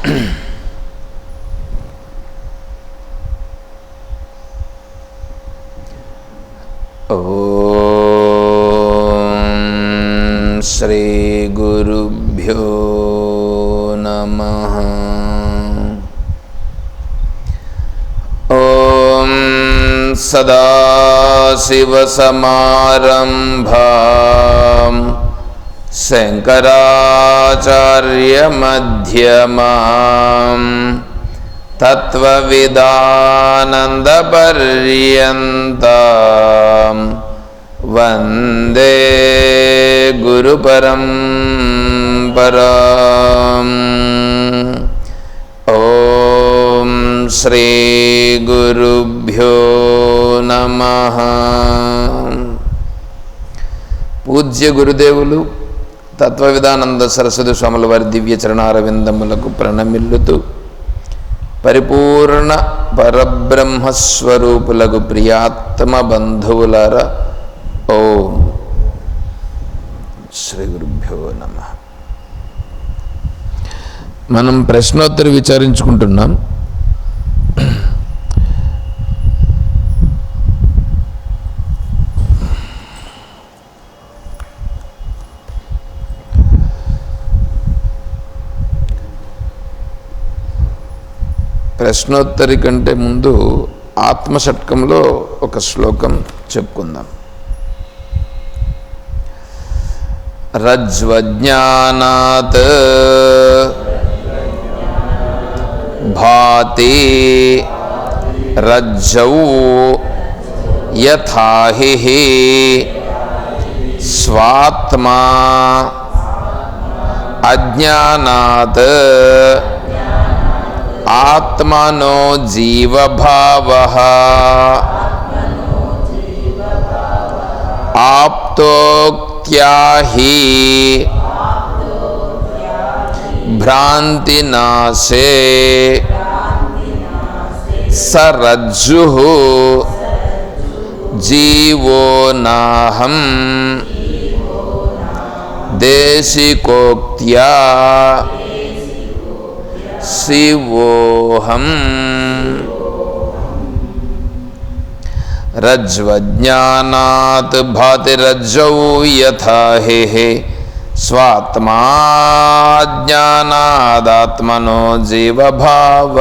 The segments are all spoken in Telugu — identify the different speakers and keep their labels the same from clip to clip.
Speaker 1: ॐ श्रीगुरुभ्यो नमः। ॐ सदाशिवसमारम्भां शङ्कराचार्यमध्यमाम् तत्त्वविदानन्दपर्यन्तां वन्दे गुरुपरं पराम् ॐ श्रीगुरुभ्यो नमः పూజ్య గురుదేవులు తత్వవిధానంద సరస్వతి స్వాముల వారి దివ్య చరణారవిందములకు ప్రణమిల్లుతూ పరిపూర్ణ పరబ్రహ్మస్వరూపులకు ప్రియాత్మ బంధువులర ఓం శ్రీ గురుభ్యో నమ. మనం ప్రశ్నోత్తరి విచారించుకుంటున్నాం. ప్రశ్నోత్తరి కంటే ముందు ఆత్మషట్కంలో ఒక శ్లోకం చెప్పుకుందాం. రజ్వజ్ఞానాత్ భాతి రజ్జౌ యథాహి స్వాత్మా అజ్ఞానాత్ आत्मनो जीव भाव आप तो क्या ही भ्रांति नाशे सरज्जु जीवो नाहम देशिकोक्त्या నాహం దేశికోక్త్యా శివోహం రజ్వజ్ఞానాత్ భాతిరజ్జౌ యథా హే స్వాత్మాజ్ఞానాదాత్మనో జీవభావ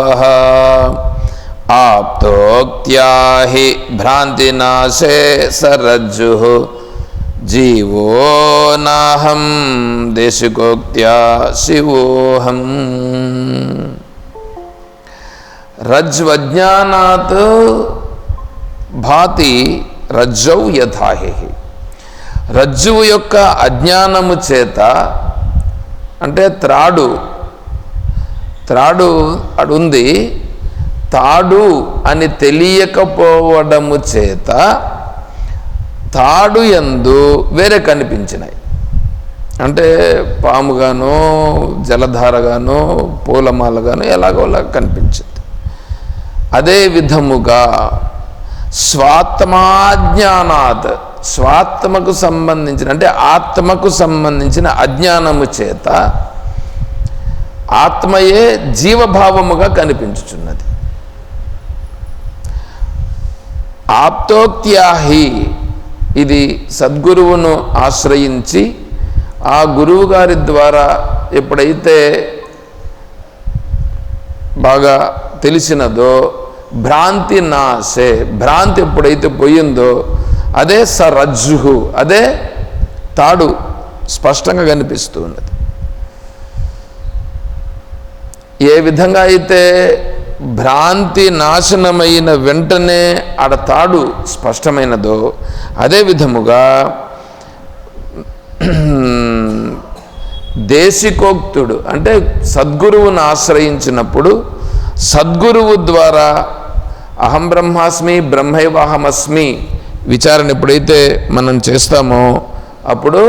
Speaker 1: ఆప్తోక్త్యా హి భ్రాంతినాశే సరజ్జు జీవో నాహం దేశికోక్త్యా శివోహం. రజ్వజ్ఞానాత్ భాతి రజ్జౌ యథాహి. రజ్జువు యొక్క అజ్ఞానము చేత అంటే త్రాడు త్రాడు అడుంది తాడు అని తెలియకపోవడము చేత తాడు ఎందు వేరే కనిపించినాయి. అంటే పాముగానో జలధారగానో పూలమాలగానో ఎలాగోలా కనిపించింది. అదే విధముగా స్వాత్మాజ్ఞానాత్ స్వాత్మకు సంబంధించిన అంటే ఆత్మకు సంబంధించిన అజ్ఞానము చేత ఆత్మయే జీవభావముగా కనిపించుచున్నది. ఆప్తోక్త్యాహి ఇది సద్గురువును ఆశ్రయించి ఆ గురువు గారి ద్వారా ఎప్పుడైతే బాగా తెలిసినదో భ్రాంతి నాశే భ్రాంతి ఎప్పుడైతే పోయిందో అదే సరజ్జుహు అదే తాడు స్పష్టంగా కనిపిస్తూ ఉన్నది. ఏ విధంగా అయితే భ్రాంతి నాశనమైన వెంటనే ఆడ తాడు స్పష్టమైనదో అదే విధముగా దేశికోక్తుడు అంటే సద్గురువును ఆశ్రయించినప్పుడు సద్గురువు ద్వారా అహం బ్రహ్మాస్మి బ్రహ్మైవాహమస్మి విచారణ ఎప్పుడైతే మనం చేస్తామో అప్పుడు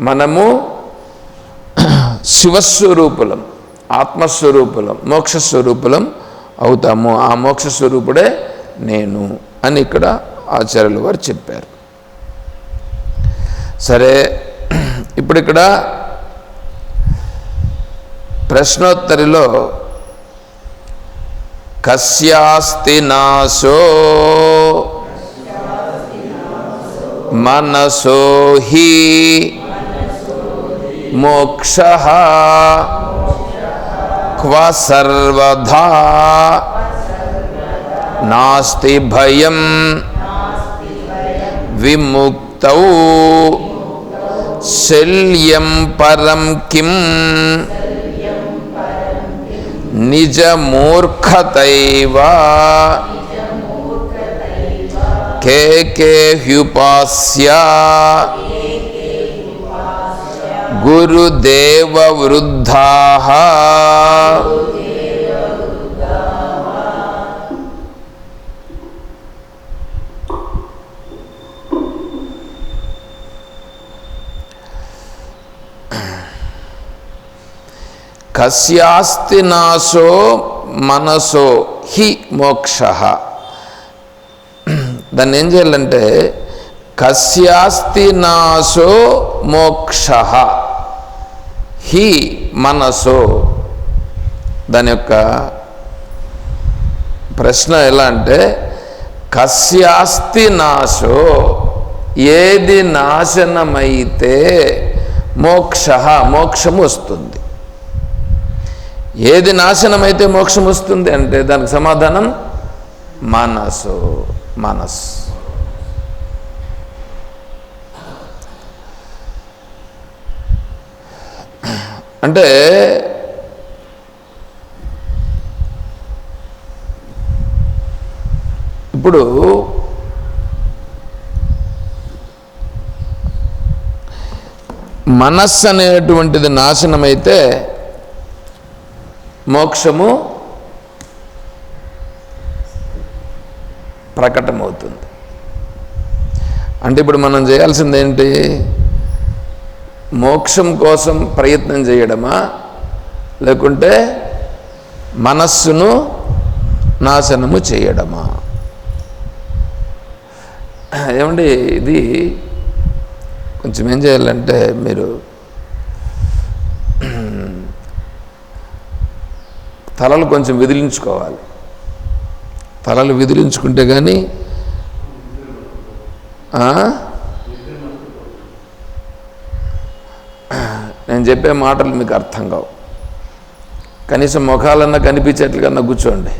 Speaker 1: మనము శివస్వరూపులం ఆత్మస్వరూపులం మోక్షస్వరూపులం అవుతాము. ఆ మోక్షస్వరూపుడే నేను అని ఇక్కడ ఆచార్యులు వారు చెప్పారు. సరే ఇప్పుడు ఇక్కడ ప్రశ్నోత్తరిలో కస్యాస్తి నాశో మనసో హి మోక్ష క్వ సర్వధా. నాస్తి భయం. విముక్త. శల్యం పరం కిం. నిజమూర్ఖతైవ. కే కే హ్యుపాస్య. గురుదేవ వృద్ధా కస్యాస్తి నాశో మనసో హి మోక్ష. దాన్ని ఏం చేయాలంటే కస్యాస్తి నాశో మోక్ష. హి మనసు. దాని యొక్క ప్రశ్న ఎలా అంటే కస్యాస్తి నాశో ఏది నాశనమైతే మోక్ష మోక్షము వస్తుంది. ఏది నాశనమైతే మోక్షం వస్తుంది అంటే దానికి సమాధానం మనసు మనస్సు. అంటే ఇప్పుడు మనస్సు అనేటువంటిది నాశనమైతే మోక్షము ప్రకటమవుతుంది. అంటే ఇప్పుడు మనం చేయాల్సింది ఏంటి మోక్షం కోసం ప్రయత్నం చేయడమా? లేకుంటే మనస్సును నాశనము చేయడమా? ఏమండి ఇది కొంచెం ఏం చేయాలంటే మీరు తలలు కొంచెం విదిలించుకోవాలి. తలలు విదిలించుకుంటే కానీ చెప్పే మాటలు మీకు అర్థం కావు. కనీసం ముఖాలన్నా కనిపించేట్లుగా కూర్చోండి.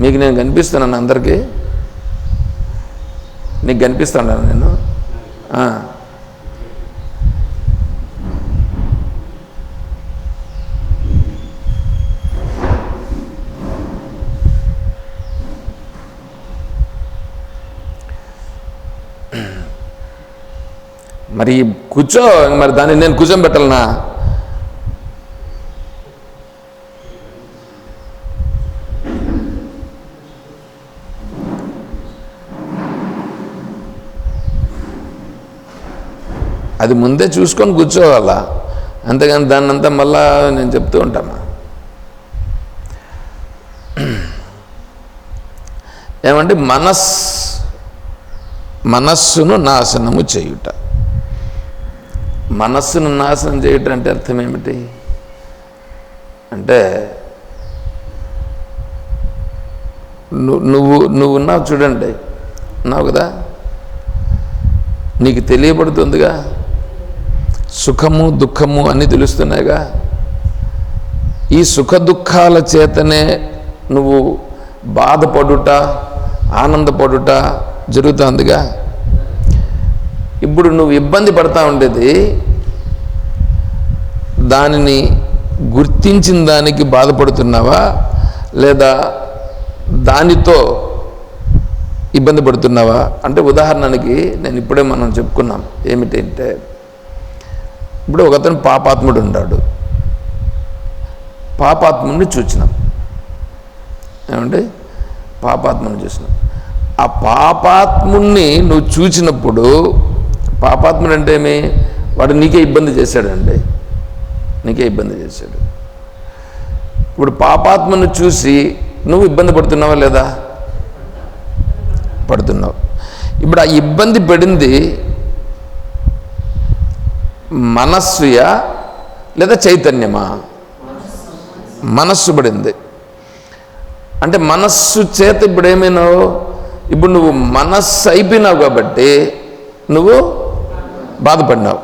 Speaker 1: మీకు నేను కనిపిస్తున్నాను అందరికీ. నీకు కనిపిస్తున్నాను నేను మరి కూర్చో మరి దాన్ని నేను కూర్చోబెట్టాలనా? అది ముందే చూసుకొని కూర్చోవాలా అంతేగాని దాన్ని అంతా మళ్ళా నేను చెప్తూ ఉంటాను ఏమంటే మనస్ మనస్సును నాశనము చేయుట. మనస్సును నాశనం చేయుట అంటే అర్థం ఏమిటి? అంటే నువ్వు నువ్వు ఉన్నావు చూడండి. ఉన్నావు కదా? నీకు తెలియబడుతుందిగా? సుఖము దుఃఖము అన్నీ తెలుస్తున్నాయిగా? ఈ సుఖ దుఃఖాల చేతనే నువ్వు బాధపడుట ఆనందపడుట జరుగుతుందిగా? ఇప్పుడు నువ్వు ఇబ్బంది పడతా ఉండేది దానిని గుర్తించిన దానికి బాధపడుతున్నావా? లేదా దానితో ఇబ్బంది పడుతున్నావా? అంటే ఉదాహరణకి నేను ఇప్పుడే మనం చెప్పుకున్నాం ఏమిటంటే ఇప్పుడు ఒకతను పాపాత్ముడు ఉన్నాడు పాపాత్ముడిని చూచినాం. ఏమంటే పాపాత్ముని చూసినాం. ఆ పాపాత్ముణ్ణి నువ్వు చూచినప్పుడు పాపాత్ముడు అంటే ఏమి వాడు నీకే ఇబ్బంది చేశాడండి. నీకే ఇబ్బంది చేశాడు. ఇప్పుడు పాపాత్మను చూసి నువ్వు ఇబ్బంది పడుతున్నావా లేదా? పడుతున్నావు. ఇప్పుడు ఆ ఇబ్బంది పడింది మనస్సుయా లేదా చైతన్యమా? మనస్సు పడింది. అంటే మనస్సు చేత ఇప్పుడు ఏమైనావు ఇప్పుడు నువ్వు మనస్సు అయిపోయినావు కాబట్టి నువ్వు బాధపడినావు.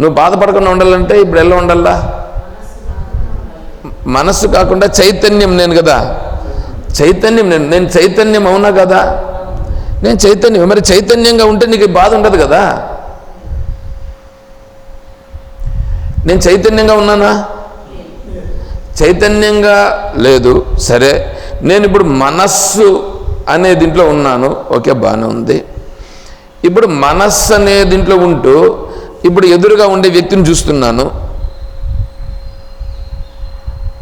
Speaker 1: నువ్వు బాధపడకుండా ఉండాలంటే ఇప్పుడు ఎలా ఉండాలా? మనస్సు కాకుండా చైతన్యం నేను కదా. చైతన్యం నేను నేను చైతన్యం అవునా కదా? నేను చైతన్యం మరి చైతన్యంగా ఉంటే నీకు బాధ ఉండదు కదా? నేను చైతన్యంగా ఉన్నానా? చైతన్యంగా లేదు. సరే నేను ఇప్పుడు మనస్సు అనే దీంట్లో ఉన్నాను. ఓకే బాగానే ఉంది. ఇప్పుడు మనస్సు అనే దీంట్లో ఉంటూ ఇప్పుడు ఎదురుగా ఉండే వ్యక్తిని చూస్తున్నాను.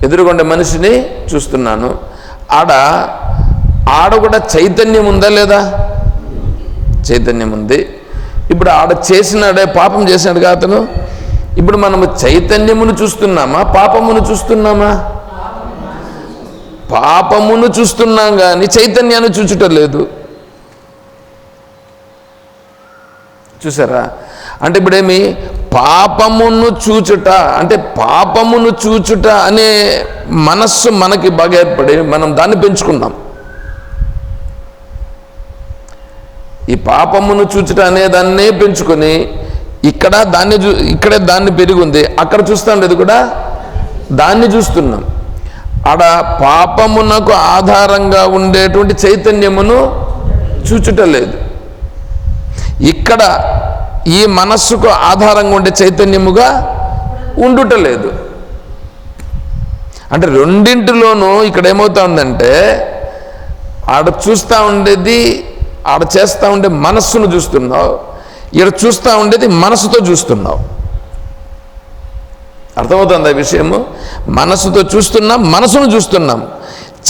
Speaker 1: ఎదురుగా ఉండే మనిషిని చూస్తున్నాను. ఆడ ఆడ కూడా చైతన్యం ఉందా లేదా? చైతన్యం ఉంది. ఇప్పుడు ఆడ చేసినాడే పాపం చేసినాడుగా అతను. ఇప్పుడు మనము చైతన్యమును చూస్తున్నామా? పాపమును చూస్తున్నామా? పాపమును చూస్తున్నాం కానీ చైతన్యాన్ని చూచుట లేదు చూసారా? అంటే ఇప్పుడేమి? పాపమును చూచుట అంటే పాపమును చూచుట అనే మనస్సు మనకి బాగా ఏర్పడి మనం దాన్ని పెంచుకున్నాం ఈ పాపమును చూచుట అనే దాన్నే పెంచుకొని ఇక్కడ దాన్ని చూ ఇక్కడే దాన్ని పెరిగింది అక్కడ చూస్తాం లేదు కూడా? దాన్ని చూస్తున్నాం. ఆడ పాపమునకు ఆధారంగా ఉండేటువంటి చైతన్యమును చూచుట లేదు. ఇక్కడ ఈ మనస్సుకు ఆధారంగా ఉండే చైతన్యముగా ఉండుటలేదు. అంటే రెండింటిలోనూ ఇక్కడ ఏమవుతా ఉందంటే ఆడ చూస్తూ ఉండేది ఆడ చేస్తూ ఉండే మనస్సును చూస్తున్నావు ఇక్కడ చూస్తూ ఉండేది మనసుతో చూస్తున్నావు. అర్థమవుతుంది ఆ విషయము? మనసుతో చూస్తున్నాం మనసును చూస్తున్నాం.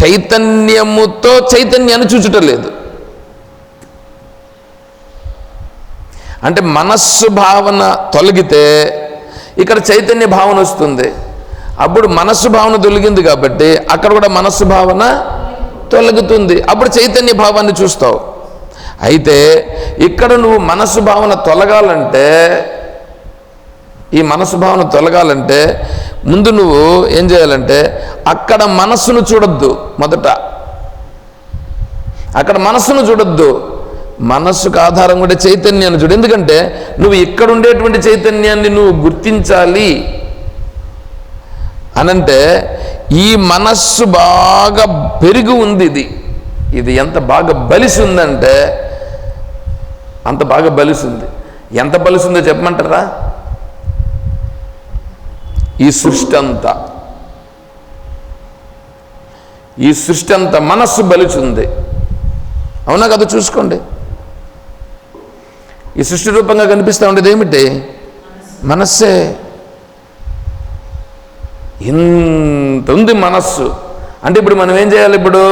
Speaker 1: చైతన్యముతో చైతన్యాన్ని చూచుటలేదు. లేదు అంటే మనస్సు భావన తొలగితే ఇక్కడ చైతన్య భావన వస్తుంది. అప్పుడు మనస్సు భావన తొలగింది కాబట్టి అక్కడ కూడా మనస్సు భావన తొలగుతుంది. అప్పుడు చైతన్య భావాన్ని చూస్తావు. అయితే ఇక్కడ నువ్వు మనస్సు భావన తొలగాలంటే ఈ మనసు భావన తొలగాలంటే ముందు నువ్వు ఏం చేయాలంటే అక్కడ మనస్సును చూడొద్దు మొదట. అక్కడ మనస్సును చూడొద్దు. మనస్సుకు ఆధారం కూడా చైతన్యాన్ని చూడు. ఎందుకంటే నువ్వు ఇక్కడ ఉండేటువంటి చైతన్యాన్ని నువ్వు గుర్తించాలి. అనంటే ఈ మనస్సు బాగా పెరిగి ఉంది ఇది. ఇది ఎంత బాగా బలిసి ఉందంటే అంత బాగా బలిసింది ఎంత బలిసిందో చెప్పమంటారా? ఈ సృష్టి అంతా. ఈ సృష్టి అంతా మనస్సు బలిచుంది అవునా కదా చూసుకోండి. ఈ సృష్టి రూపంగా కనిపిస్తూ ఉండేది ఏమిటి? మనస్సే. ఇంత ఉంది మనస్సు. అంటే ఇప్పుడు మనం ఏం చేయాలి ఇప్పుడు?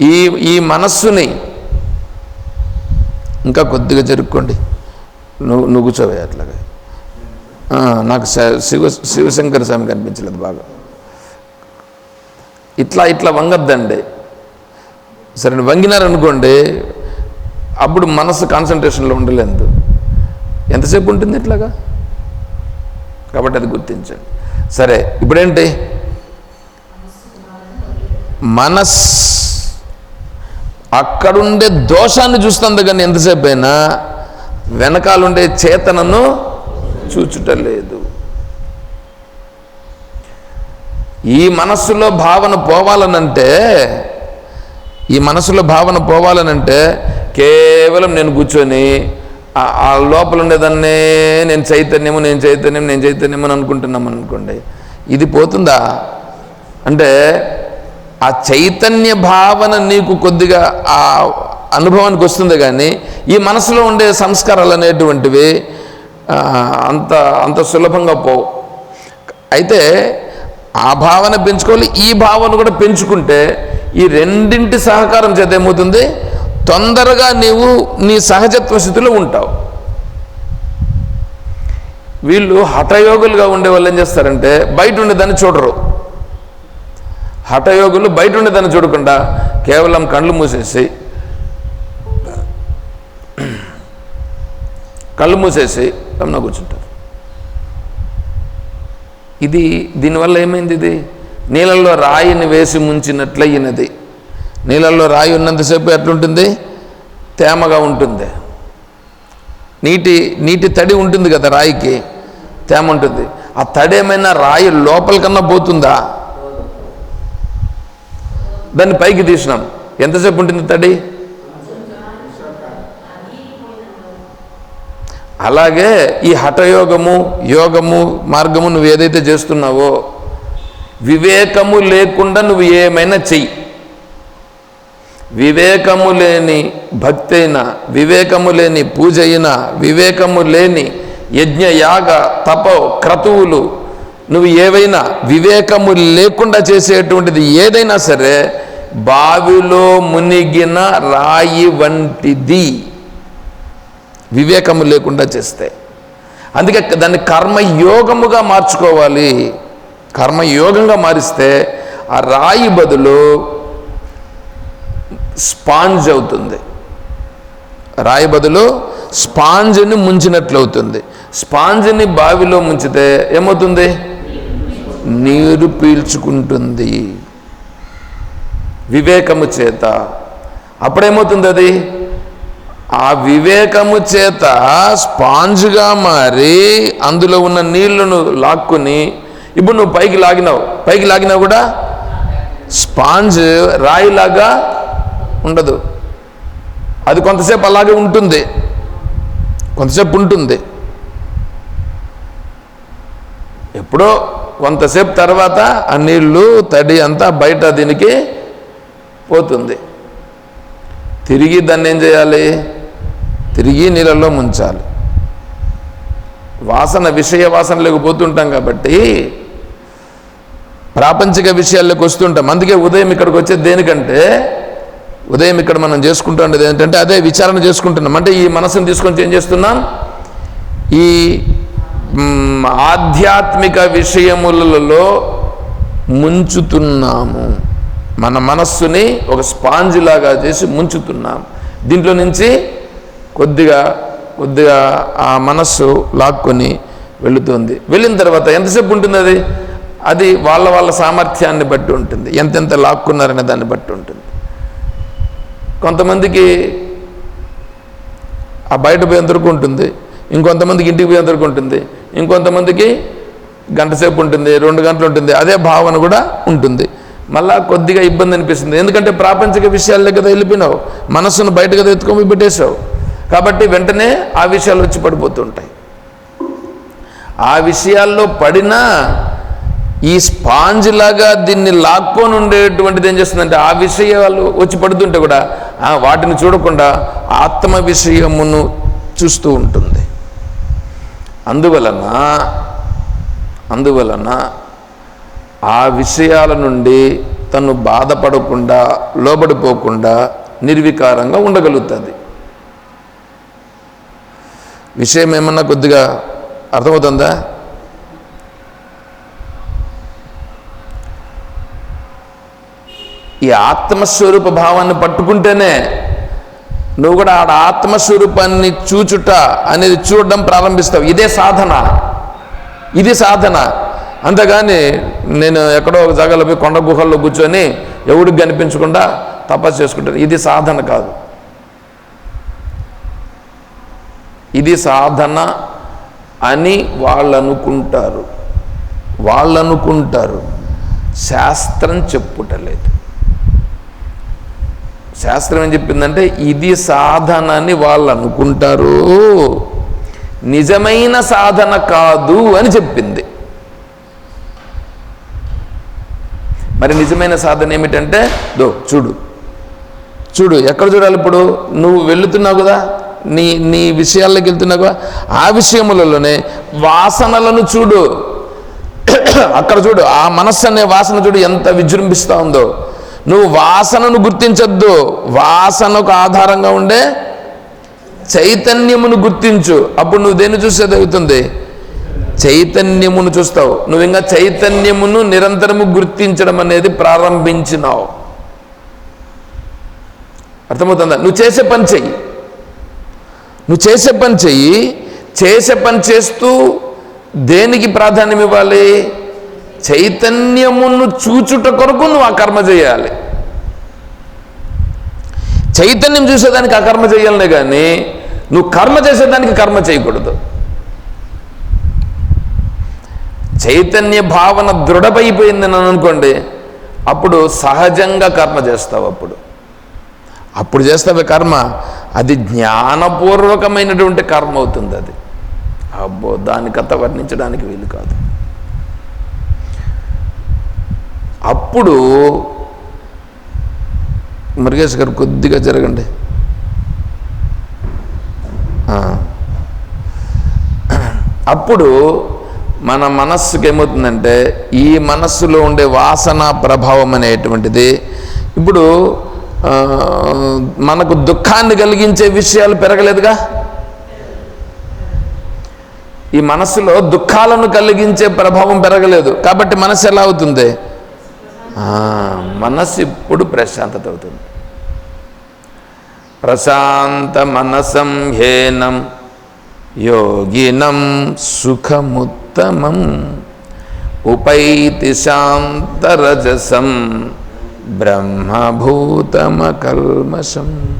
Speaker 1: ఈ ఈ మనస్సుని ఇంకా కొద్దిగా జరుపుకోండి. నువ్వు నువ్వు కూర్చోవే అట్లాగా. నాకు శివ శివశంకర స్వామి కనిపించలేదు బాగా. ఇట్లా ఇట్లా వంగద్దండి. సరే వంగినారనుకోండి అప్పుడు మనసు కాన్సన్ట్రేషన్లో ఉండలేదు. ఎంతసేపు ఉంటుంది ఇట్లాగా? కాబట్టి అది గుర్తించండి. సరే ఇప్పుడేంటి? మనస్ అక్కడుండే దోషాన్ని చూస్తుంది కానీ ఎంతసేపు అయినా వెనకాలుండే చేతనను చూచుటలేదు. ఈ మనస్సులో భావన పోవాలనంటే ఈ మనసులో భావన పోవాలనంటే కేవలం నేను కూర్చొని ఆ- లోపల ఉండేదాన్నే నేను చైతన్యము నేను చైతన్యం నేను చైతన్యం అని అనుకుంటున్నాం అనుకోండి. ఇది పోతుందా? అంటే ఆ చైతన్య భావన నీకు కొద్దిగా ఆ అనుభవానికి వస్తుంది కానీ ఈ మనసులో ఉండే సంస్కారాలు అనేటువంటివి అంత అంత సులభంగా పోవు. అయితే ఆ భావన పెంచుకోవాలి ఈ భావన కూడా పెంచుకుంటే ఈ రెండింటి సహకారం చేత ఏమవుతుంది? తొందరగా నీవు నీ సహజత్వ స్థితిలో ఉంటావు. వీళ్ళు హఠయోగులుగా ఉండే వాళ్ళు ఏం చేస్తారంటే బయట ఉండేదాన్ని చూడరు. హఠయోగులు బయట ఉండేదాన్ని చూడకుండా కేవలం కళ్ళు మూసేసి కళ్ళు మూసేసి గమన కూర్చుంటారు. ఇది దీనివల్ల ఏమైంది ఇది? నీళ్ళల్లో రాయిని వేసి ముంచినట్లయినది. నీళ్ళల్లో రాయి ఉన్నంతసేపు ఎట్లుంటుంది? తేమగా ఉంటుంది. నీటి నీటి తడి ఉంటుంది కదా రాయికి? తేమ ఉంటుంది. ఆ తడి ఏమైనా రాయి లోపల కన్నా పోతుందా? దాన్ని పైకి తీసినాం. ఎంతసేపు ఉంటుంది తడి? అలాగే ఈ హఠయోగము యోగము మార్గము నువ్వు ఏదైతే చేస్తున్నావో వివేకము లేకుండా నువ్వు ఏమైనా చెయ్యి. వివేకము లేని భక్తి అయినా వివేకము లేని పూజ అయినా వివేకము లేని యజ్ఞ యాగ తప క్రతువులు నువ్వు ఏవైనా వివేకము లేకుండా చేసేటువంటిది ఏదైనా సరే బావిలో మునిగిన రాయి వంటిది వివేకము లేకుండా చేస్తే. అందుకే దాన్ని కర్మయోగముగా మార్చుకోవాలి. కర్మయోగంగా మారిస్తే ఆ రాయి బదులు స్పాంజ్ అవుతుంది. రాయి బదులు స్పాంజ్ని ముంచినట్లు అవుతుంది స్పాంజ్ని బావిలో ముంచితే ఏమవుతుంది? నీరు పీల్చుకుంటుంది. వివేకము చేత. అప్పుడేమవుతుంది అది? ఆ వివేకము చేత స్పాంజ్గా మారి అందులో ఉన్న నీళ్ళను లాక్కుని ఇప్పుడు నువ్వు పైకి లాగినావు. పైకి లాగినా కూడా? స్పాంజ్ రాయిలాగా ఉండదు. అది కొంతసేపు అలాగే ఉంటుంది. కొంతసేపు ఉంటుంది. ఎప్పుడో కొంతసేపు తర్వాత ఆ నీళ్ళు తడి అంతా బయట దీనికి పోతుంది. తిరిగి దాన్ని ఏం చేయాలి? తిరిగి నీళ్ళల్లో ముంచాలి. వాసన విషయ వాసనలకు పోతుంటాం కాబట్టి ప్రాపంచిక విషయాల్లోకి వస్తుంటాం. అందుకే ఉదయం ఇక్కడికి వచ్చేది దేనికంటే ఉదయం ఇక్కడ మనం చేసుకుంటుండేది ఏంటంటే అదే విచారణ చేసుకుంటున్నాం. అంటే ఈ మనసును తీసుకొని ఏం చేస్తున్నాం? ఈ ఆధ్యాత్మిక విషయములలో ముంచుతున్నాము. మన మనస్సుని ఒక స్పాంజ్ లాగా చేసి ముంచుతున్నాం. దీంట్లో నుంచి కొద్దిగా కొద్దిగా ఆ మనస్సు లాక్కొని వెళుతుంది. వెళ్ళిన తర్వాత ఎంతసేపు ఉంటుంది అది? అది వాళ్ళ వాళ్ళ సామర్థ్యాన్ని బట్టి ఉంటుంది. ఎంతెంత లాక్కున్నారనే దాన్ని బట్టి ఉంటుంది. కొంతమందికి ఆ బయట పోయేంత వరకు ఉంటుంది. ఇంకొంతమందికి ఇంటికి పోయేంత వరకు ఉంటుంది. ఇంకొంతమందికి గంట సేపు ఉంటుంది రెండు గంటలు ఉంటుంది. అదే భావన కూడా ఉంటుంది. మళ్ళా కొద్దిగా ఇబ్బంది అనిపిస్తుంది. ఎందుకంటే ప్రాపంచిక విషయాల్లో కదా వెళ్ళిపోయినావు. మనస్సును బయట కదా ఎత్తుకొని పెట్టేశావు. కాబట్టి వెంటనే ఆ విషయాలు వచ్చి పడిపోతుంటాయి. ఆ విషయాల్లో పడినా ఈ స్పాంజ్ లాగా దీన్ని లాక్కొని ఉండేటువంటిది ఏం చేస్తుందంటే ఆ విషయాలు వచ్చి పడుతుంటే కూడా వాటిని చూడకుండా ఆత్మ విషయమును చూస్తూ ఉంటుంది. అందువలన అందువలన ఆ విషయాల నుండి తను బాధపడకుండా లోబడిపోకుండా నిర్వికారంగా ఉండగలుగుతుంది. విషయం ఏమన్నా కొద్దిగా అర్థమవుతుందా? ఈ ఆత్మస్వరూప భావాన్ని పట్టుకుంటేనే నువ్వు కూడా ఆడ ఆత్మస్వరూపాన్ని చూచుట అనేది చూడడం ప్రారంభిస్తావు. ఇదే సాధన. ఇది సాధన. అంతేగాని నేను ఎక్కడో ఒక జగలో పోయి కొండ గుహల్లో కూర్చొని ఎవడికి కనిపించకుండా తపస్సు చేసుకుంటాను. ఇది సాధన కాదు. ఇది సాధన అని వాళ్ళు అనుకుంటారు వాళ్ళు అనుకుంటారు శాస్త్రం చెప్పుటలేదు శాస్త్రం ఏం చెప్పిందంటే ఇది సాధనని వాళ్ళు అనుకుంటారు. నిజమైన సాధన కాదు అని చెప్పింది. మరి నిజమైన సాధన ఏమిటంటే దో చూడు. చూడు ఎక్కడ చూడాలి ఇప్పుడు? నువ్వు వెళుతున్నావు కదా నీ నీ విషయాల్లోకి వెళ్తున్నావు కదా ఆ విషయములలోనే వాసనలను చూడు. అక్కడ చూడు ఆ మనస్సు అనే వాసన చూడు ఎంత విజృంభిస్తూ ఉందో. నువ్వు వాసనను గుర్తించొద్దు. వాసనకు ఆధారంగా ఉండే చైతన్యమును గుర్తించు. అప్పుడు నువ్వు దేన్ని చూసేది అవుతుంది చైతన్యమును చూస్తావు. నువ్వు ఇంకా చైతన్యమును నిరంతరము గుర్తించడం అనేది ప్రారంభించినావు. అర్థమవుతుందా? నువ్వు చేసే పని చెయ్యి. నువ్వు చేసే పని చెయ్యి. చేసే పని చేస్తూ దేనికి ప్రాధాన్యం ఇవ్వాలి? చైతన్యమును చూచుట కొరకు నువ్వు ఆ కర్మ చేయాలి. చైతన్యం చూసేదానికి ఆ కర్మ చేయాలనే కానీ నువ్వు కర్మ చేసేదానికి కర్మ చేయకూడదు. చైతన్య భావన దృఢమైపోయింది అని అనుకోండి అప్పుడు సహజంగా కర్మ చేస్తావు అప్పుడు. అప్పుడు చేస్తావే కర్మ అది జ్ఞానపూర్వకమైనటువంటి కర్మ అవుతుంది అది. అబ్బో దానికంత వర్ణించడానికి వీలు కాదు. అప్పుడు మురుగేష్ గారు కొద్దిగా జరగండి. అప్పుడు మన మనస్సుకి ఏమవుతుందంటే ఈ మనస్సులో ఉండే వాసన ప్రభావం అనేటువంటిది ఇప్పుడు మనకు దుఃఖాన్ని కలిగించే విషయాలు పెరగలేదుగా? ఈ మనస్సులో దుఃఖాలను కలిగించే ప్రభావం పెరగలేదు. కాబట్టి మనసు ఎలా అవుతుంది? మనస్సు ఇప్పుడు ప్రశాంతత అవుతుంది ప్రశాంత మనసం హేనం యోగినం సుఖముత్తమం ఉపైతి శాంతరజసం బ్రహ్మభూతమకల్మషం.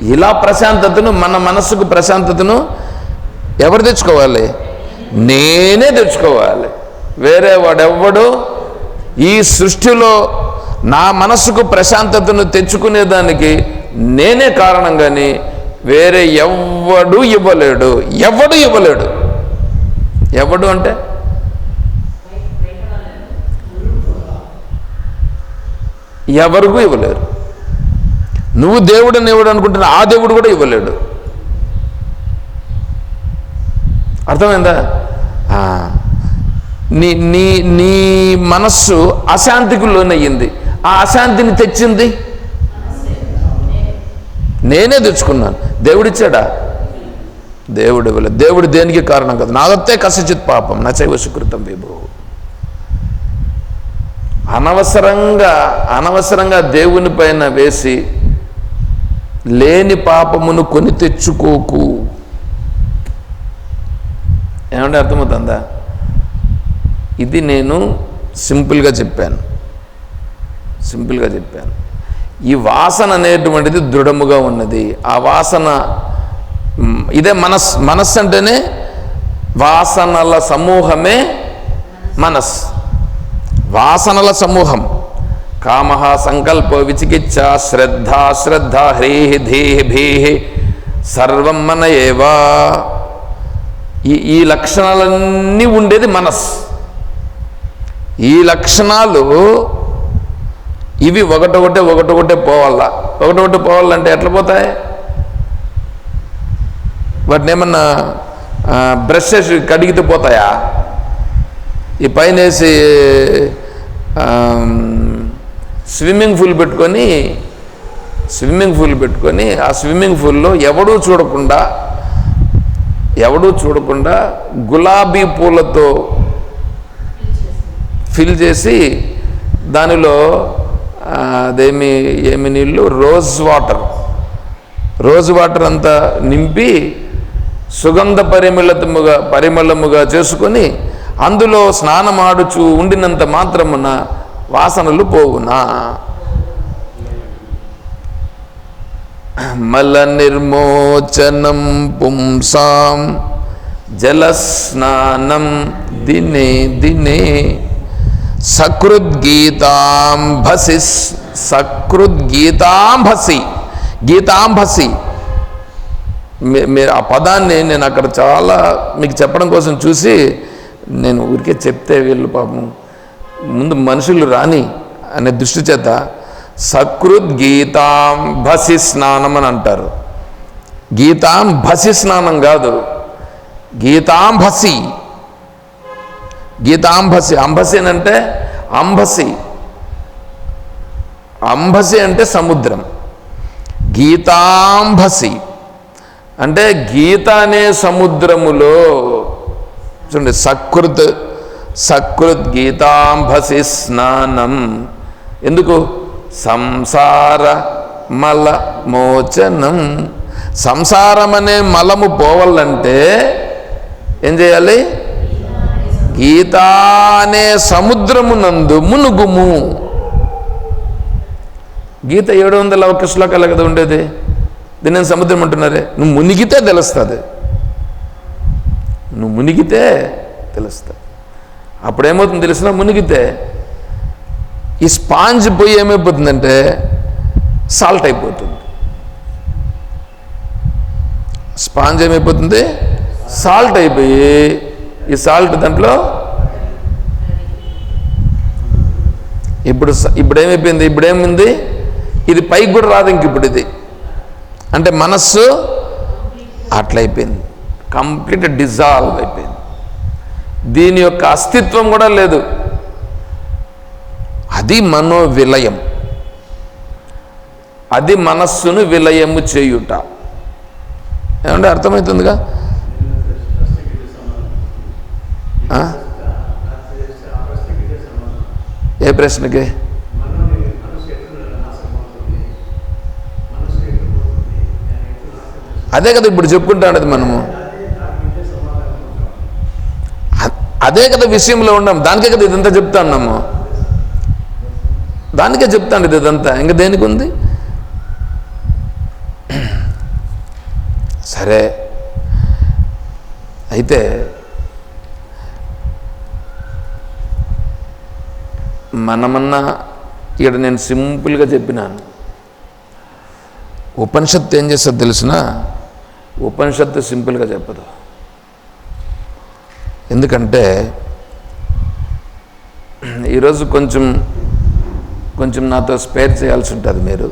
Speaker 1: ఇలా ప్రశాంతతను మన మనస్సుకు ప్రశాంతతను ఎవరు తెచ్చుకోవాలి? నేనే తెచ్చుకోవాలి. వేరే వాడెవ్వడు ఈ సృష్టిలో నా మనసుకు ప్రశాంతతను తెచ్చుకునేదానికి నేనే కారణం కానీ వేరే ఎవడు ఇవ్వలేడు ఎవడు ఇవ్వలేడు. ఎవడు అంటే? ఎవరిಗೂ ఇవ్వలేరు. నువ్వు దేవుడని ఇవ్వడు అనుకుంటున్న ఆ దేవుడు కూడా ఇవ్వలేడు. అర్థమైందా? నీ నీ నీ మనస్సు అశాంతికి లోనయ్యింది. ఆ అశాంతిని తెచ్చింది? నేనే తెచ్చుకున్నాను. దేవుడిచ్చాడా? దేవుడు ఇవ్వలేదు దేవుడు దేనికి కారణం కాదు. నాదత్తే కసచిత్ పాపం. నచైవ సుకృతం విభో. అనవసరంగా అనవసరంగా దేవుని పైన వేసి లేని పాపమును కొని తెచ్చుకోకు. ఏమంటే అర్థమవుతుందా? ఇది నేను సింపుల్గా చెప్పాను. సింపుల్గా చెప్పాను. ఈ వాసన అనేటువంటిది దృఢముగా ఉన్నది. ఆ వాసన ఇదే మనస్ మనస్సు అంటేనే వాసనల సమూహమే మనస్. వాసనల సమూహం. కామ సంకల్ప విచికిత్స శ్రద్ధ శ్రద్ధ హ్రీహి ధీహి భీహి సర్వం మన ఏవా. ఈ ఈ లక్షణాలన్నీ ఉండేది మనస్సు ఈ లక్షణాలు ఇవి ఒకటొకటే ఒకటొకటే పోవాలా? ఒకటొకటి పోవాలంటే ఎట్లా పోతాయి? వాటిని ఏమన్నా బ్రషెస్ కడిగితే పోతాయా? ఈ పైన వేసి స్విమ్మింగ్ పూల్ పెట్టుకొని స్విమ్మింగ్ పూల్ పెట్టుకొని ఆ స్విమ్మింగ్ పూల్లో ఎవడూ చూడకుండా ఎవడూ చూడకుండా గులాబీ పూలతో ఫిల్ చేసి దానిలో అదేమి ఏమి నీళ్ళు? Rose water. రోజ్ వాటర్ అంతా నింపి సుగంధ పరిమళతముగా పరిమళముగా చేసుకొని అందులో స్నానమాడుచు ఉండినంత మాత్రమున వాసనలు పోవునా. మల నిర్మోచనం పుంసాం జలస్నానం దినే దినే సకృద్గీతాంభసి సకృద్గీతాంభసి గీతాంభసి. మీ- మీరు ఆ పదాన్ని నేను అక్కడ చాలా మీకు చెప్పడం కోసం చూసి నేను ఊరికే చెప్తే వీళ్ళు పాపం. ముందు మనుషులు రాని అనే దృష్టి చేత సకృద్ స్నానం అని అంటారు. గీతాంభసి స్నానం కాదు. గీతాంభసి గీతాంబసి అంబసి అంటే అంబసి. అంబసి అంటే సముద్రం. గీతాంబసి. అంటే గీత అనే సముద్రములో చూడండి సకృత్ సకృత్ గీతాంబసి స్నానం. ఎందుకు? సంసార మల మోచనం. సంసారం అనే మలము పోవాలంటే ఏం చేయాలి? గీత అనే సముద్రమునందు మునుగుము. గీత ఏడు వందల ఒక శ్లోకాలు కదా ఉండేది? దీన్ని సముద్రం అంటున్నారే నువ్వు మునిగితే తెలుస్తుంది. నువ్వు మునిగితే తెలుస్తుంది. అప్పుడేమవుతుంది తెలిసినా? మునిగితే. ఈ స్పాంజ్ పోయి ఏమైపోతుందంటే సాల్ట్ అయిపోతుంది. స్పాంజ్ ఏమైపోతుంది? సాల్ట్ అయిపోయి ఈ సాల్ట్ దాంట్లో? ఇప్పుడు స- ఇప్పుడు ఏమైపోయింది ఇప్పుడు ఏమైంది ఇది పైకి కూడా రాదు ఇంక ఇప్పుడు ఇది. అంటే మనస్సు అట్లయిపోయింది. కంప్లీట్ డిజాల్వ్ అయిపోయింది. దీని యొక్క అస్తిత్వం కూడా లేదు. అది మనో విలయం అది మనస్సును విలయము చేయుట. ఏమంటే అర్థమవుతుందిగా ఆ? ఏ ప్రశ్నకి? అదే కదా ఇప్పుడు చెప్పుకుంటాడది మనము. అదే కదా విషయంలో ఉన్నాం. దానికే కదా ఇదంతా చెప్తా ఉన్నాము. దానికే చెప్తాను ఇది ఇదంతా. ఇంకా దేనికి ఉంది? సరే. అయితే మనమన్నా ఇక్కడ నేను సింపుల్గా చెప్పినాను. ఉపనిషత్తు ఏం చేస్తుంది తెలిసిన? ఉపనిషత్తు సింపుల్గా చెప్పదు. ఎందుకంటే ఈరోజు కొంచెం కొంచెం నాతో స్పేర్ చేయాల్సి ఉంటుంది మీరు.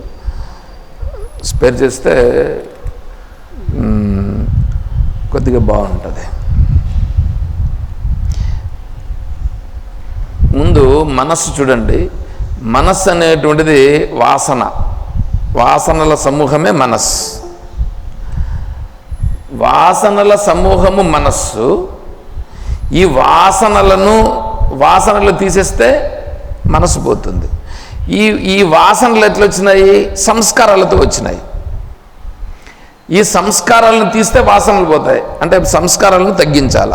Speaker 1: స్పేర్ చేస్తే కొద్దిగా బాగుంటుంది. ముందు మనస్సు చూడండి. మనస్సు అనేటువంటిది వాసన. వాసనల సమూహమే మనస్సు. వాసనల సమూహము మనస్సు. ఈ వాసనలను వాసనలు తీసేస్తే మనసు పోతుంది. ఈ ఈ వాసనలు ఎట్లా వచ్చినాయి సంస్కారాలతో వచ్చినాయి. ఈ సంస్కారాలను తీస్తే వాసనలు పోతాయి. అంటే సంస్కారాలను తగ్గించాల.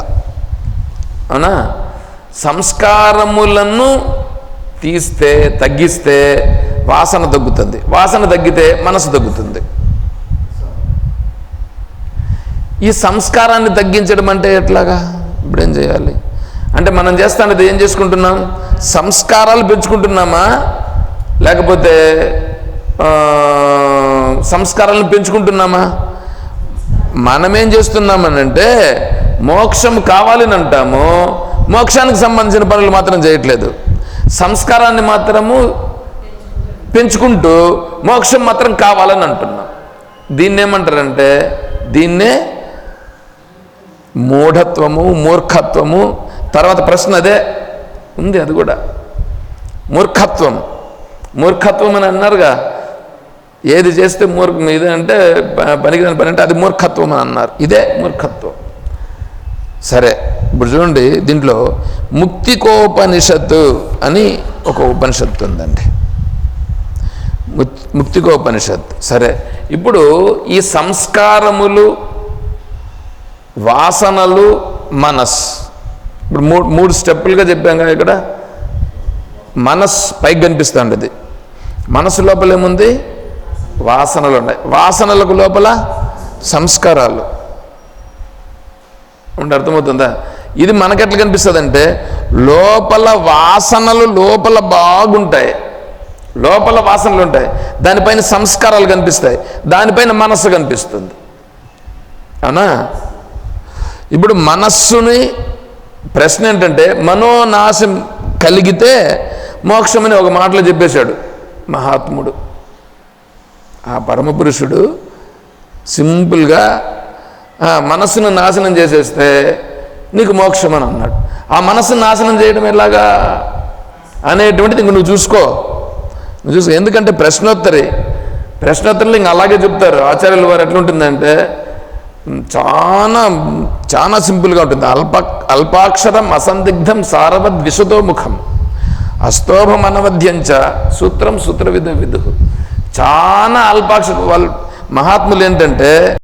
Speaker 1: అవునా? సంస్కారములను తీస్తే తగ్గిస్తే వాసన తగ్గుతుంది. వాసన తగ్గితే మనసు తగ్గుతుంది. ఈ సంస్కారాన్ని తగ్గించడం అంటే ఎట్లాగా? ఇప్పుడేం చేయాలి? అంటే మనం చేస్తానది ఏం చేసుకుంటున్నాం? సంస్కారాలు పెంచుకుంటున్నామా? లేకపోతే సంస్కారాలను పెంచుకుంటున్నామా? మనమేం చేస్తున్నామనంటే మోక్షం కావాలని అంటాము మోక్షానికి సంబంధించిన పనులు మాత్రం చేయట్లేదు. సంస్కారాన్ని మాత్రము పెంచుకుంటూ మోక్షం మాత్రం కావాలని అంటున్నాం. దీన్ని ఏమంటారంటే దీన్నే మూఢత్వము మూర్ఖత్వము తర్వాత ప్రశ్న అదే ఉంది అది కూడా. మూర్ఖత్వం. మూర్ఖత్వం అని అన్నారుగా ఏది చేస్తే మూర్ఖ ఇది అంటే ప- పనికిరాని పని అంటే అది మూర్ఖత్వం అని అన్నారు. ఇదే మూర్ఖత్వం. సరే ఇప్పుడు చూడండి దీంట్లో ముక్తికోపనిషత్తు అని ఒక ఉపనిషత్తు ఉందండి. ముక్తికోపనిషత్ సరే ఇప్పుడు ఈ సంస్కారములు వాసనలు మనస్. ఇప్పుడు మూడు మూడు స్టెప్పులుగా చెప్పాం కదా ఇక్కడ. మనస్ పైకి కనిపిస్తుంది ఇది మనసు లోపల ఏముంది? వాసనలు ఉన్నాయి. వాసనలకు లోపల సంస్కారాలు. ఉండి అర్థమవుతుందా? ఇది మనకెట్లా కనిపిస్తుంది అంటే లోపల వాసనలు లోపల బాగుంటాయి. లోపల వాసనలు ఉంటాయి. దానిపైన సంస్కారాలు కనిపిస్తాయి. దానిపైన మనస్సు కనిపిస్తుంది. అవునా? ఇప్పుడు మనస్సుని ప్రశ్న ఏంటంటే మనోనాశం కలిగితే మోక్షమని ఒక మాటలో చెప్పేశాడు మహాత్ముడు. ఆ పరమపురుషుడు సింపుల్గా మనస్సును నాశనం చేసేస్తే నీకు మోక్షం అని అన్నాడు. ఆ మనస్సును నాశనం చేయడం ఎలాగా? అనేటువంటిది ఇంక నువ్వు చూసుకో. నువ్వు చూసుకో. ఎందుకంటే ప్రశ్నోత్తరి ప్రశ్నోత్తరులు ఇంక అలాగే చెప్తారు. ఆచార్యుల వారు ఎట్లుంటుందంటే చాలా చాలా సింపుల్గా ఉంటుంది. అల్ప అల్పాక్షరం అసందిగ్ధం సారవద్ విశదో ముఖం అస్తోభం అనవధ్యంచ సూత్రం సూత్ర విధ విధు చాలా అల్పాక్షరం. వాళ్ళు మహాత్ములు ఏంటంటే